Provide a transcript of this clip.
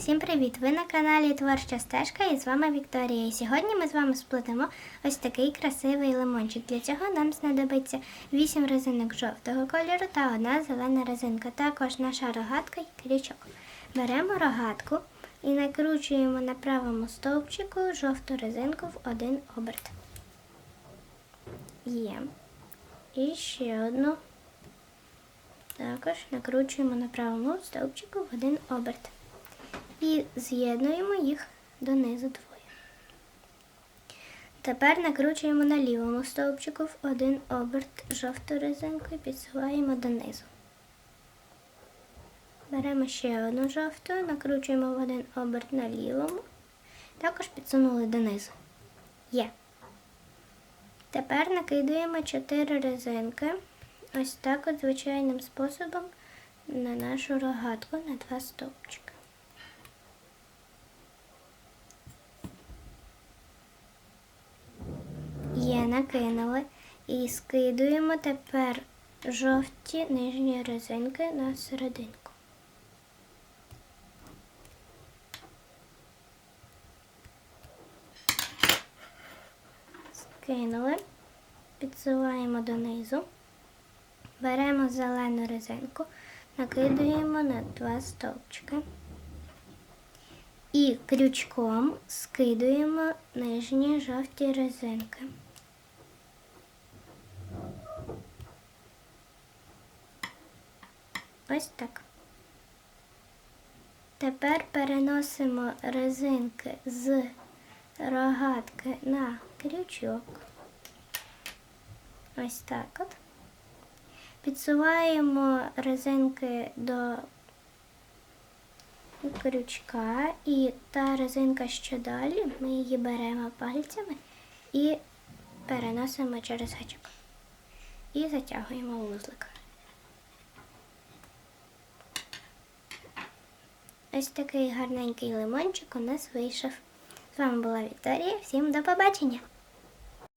Всім привіт! Ви на каналі Творча Стежка і з вами Вікторія. І сьогодні ми з вами сплетемо ось такий красивий лимончик. Для цього нам знадобиться 8 резинок жовтого кольору та одна зелена резинка. Також наша рогатка і крючок. Беремо рогатку і накручуємо на правому стовпчику жовту резинку в один оберт. Є. І ще одну. Також накручуємо на правому стовпчику в один оберт. І з'єднуємо їх донизу двоє. Тепер накручуємо на лівому стовпчику в один оберт жовту резинку і підсуваємо донизу. Беремо ще одну жовту, накручуємо в один оберт на лівому, також підсунули донизу. Є. Тепер накидуємо 4 резинки, ось так от звичайним способом на нашу рогатку на два стовпчики. Є, накинули і скидуємо тепер жовті нижні резинки на серединку. Скинули, підсуваємо донизу, беремо зелену резинку, накидуємо на два стовпчики. І крючком скидуємо нижні жовті резинки. Ось так. Тепер переносимо резинки з рогатки на крючок. Ось так от. Підсуваємо резинки до крючка і та резинка, що далі, ми її беремо пальцями і переносимо через гачок. І затягуємо вузлик. Ось такий гарненький лимончик у нас вийшов. З вами була Вікторія. Всім до побачення!